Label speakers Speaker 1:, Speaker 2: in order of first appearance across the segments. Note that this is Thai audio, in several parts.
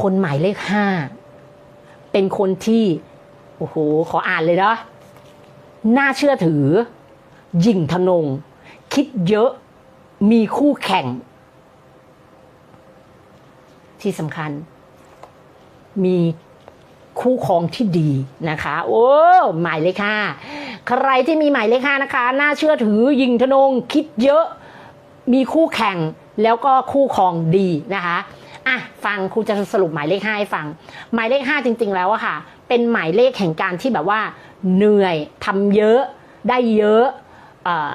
Speaker 1: คนหมายเลขห้าเป็นคนที่โอ้โหขออ่านเลยนะน่าเชื่อถือ ยิงทะนง คิดเยอะมีคู่แข่ง ที่สำคัญ มีคู่ครองที่ดีนะคะ โอ้หมายเลขห้าใครที่มีหมายเลขห้านะคะ น่าเชื่อถือ ยิงทะนง คิดเยอะ มีคู่แข่ง แล้วก็คู่ครองดีนะคะ อะฟังครูจะสรุปหมายเลขห้าให้ฟัง หมายเลขห้าจริง ๆ แล้วอะค่ะ เป็นหมายเลขแห่งการที่แบบว่า เหนื่อยทำเยอะได้เยอะเอ่อ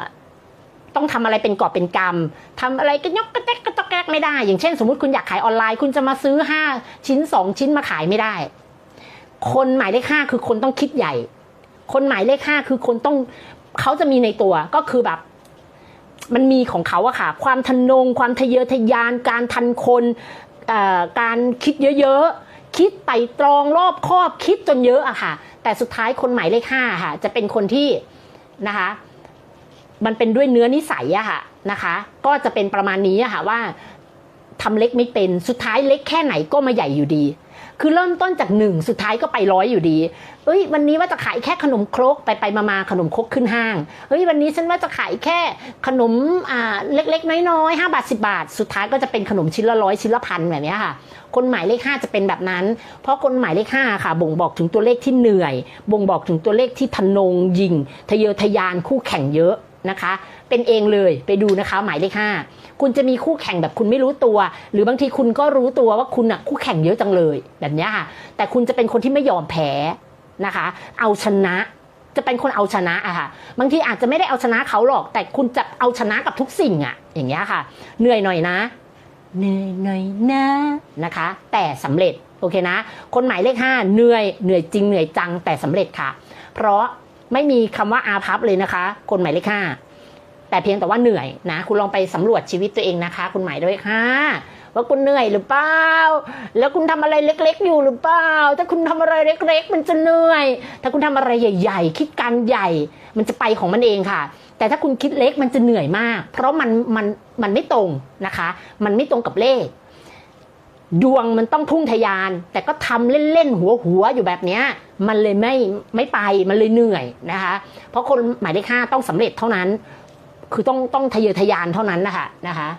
Speaker 1: ต้องทำอะไรเป็นกอบเป็นกรรมทำอะไรก็ยกกระแทกกระตอกแกกไม่ได้ อย่างเช่น สมมติคุณอยากขายออนไลน์ คุณจะมาซื้อ5ชิ้น2ชิ้นมาขายไม่ได้ คนหมายเลขห้าคือคนต้องคิดใหญ่ คนหมายเลขห้าคือคนต้องเขาจะมีในตัวก็คือแบบมันมีของเขาอะค่ะ ความทะนง ความทะเยอทะยาน การทันคน การคิดเยอะๆ คิดไต่ตรองรอบคอบคิดจนเยอะอะค่ะ แต่สุดท้ายคนหมายเลขห้าค่ะ จะเป็นคนที่นะคะ มันเป็นด้วยเนื้อนิสัยอะค่ะนะคะ ก็จะเป็นประมาณนี้อะค่ะว่าทำเล็กไม่เป็นสุดท้ายเล็กแค่ไหนก็มาใหญ่อยู่ดี คือเริ่มต้นจากหนึ่งสุดท้ายก็ไปร้อยอยู่ดีเอ้ยวันนี้ว่าจะขายแค่ขนมครกไปไปมามาขนมครกขึ้นห้างเฮ้ยวันนี้ฉันว่าจะขายแค่ขนมอ่าเล็กๆ น้อยๆห้าบาทสิบาท สุดท้ายก็จะเป็นขนมชิ้นละร้อยชิ้นละพันแบบนี้ค่ะ คนหมายเลขห้าจะเป็นแบบนั้น เพราะคนหมายเลขห้าค่ะ บ่งบอกถึงตัวเลขที่เหนื่อย บ่งบอกถึงตัวเลขที่ทะนงยิงทะเยอทะยานคู่แข่งเยอะ นะคะ เป็นเองเลยไปดูนะคะ หมายเลขห้าคุณจะมีคู่แข่งแบบคุณไม่รู้ตัว หรือบางทีคุณก็รู้ตัวว่าคุณอะคู่แข่งเยอะจังเลยแบบนี้ค่ะ แต่คุณจะเป็นคนที่ไม่ยอมแพ้นะคะ เอาชนะจะเป็นคนเอาชนะอะค่ะ บางทีอาจจะไม่ได้เอาชนะเขาหรอก แต่คุณจะเอาชนะกับทุกสิ่งอะอย่างเงี้ยค่ะ เหนื่อยหน่อยนะ เหนื่อยหน่อยนะนะคะ แต่สำเร็จโอเคนะ คนหมายเลขห้าเหนื่อยเหนื่อยจริงเหนื่อยจังแต่สำเร็จค่ะ เพราะ ไม่มีคำว่าอาพับเลยนะคะ คนหมายเลขห้าแต่เพียงแต่ว่าเหนื่อยนะ คุณลองไปสำรวจชีวิตตัวเองนะคะ คุณหมายเลขห้าว่าคุณเหนื่อยหรือเปล่า แล้วคุณทำอะไรเล็ก ๆ อยู่หรือเปล่า ถ้าคุณทำอะไรเล็ก ๆ มันจะเหนื่อย ถ้าคุณทำอะไรใหญ่ ๆ คิดการใหญ่ มันจะไปของมันเองค่ะ แต่ถ้าคุณคิดเล็กมันจะเหนื่อยมาก เพราะมันมันมันไม่ตรงนะคะ มันไม่ตรงกับเลข ดวงมันต้องพุ่งทะยาน แต่ก็ทำเล่นๆหัวหัวๆอยู่แบบเนี้ยมันเลยไม่ไม่ไปมันเลยเหนื่อยนะคะ เพราะคนหมายเลขห้าต้องสำเร็จเท่านั้น คือต้องต้องทะเยอทะยานเท่านั้นนะคะนะคะ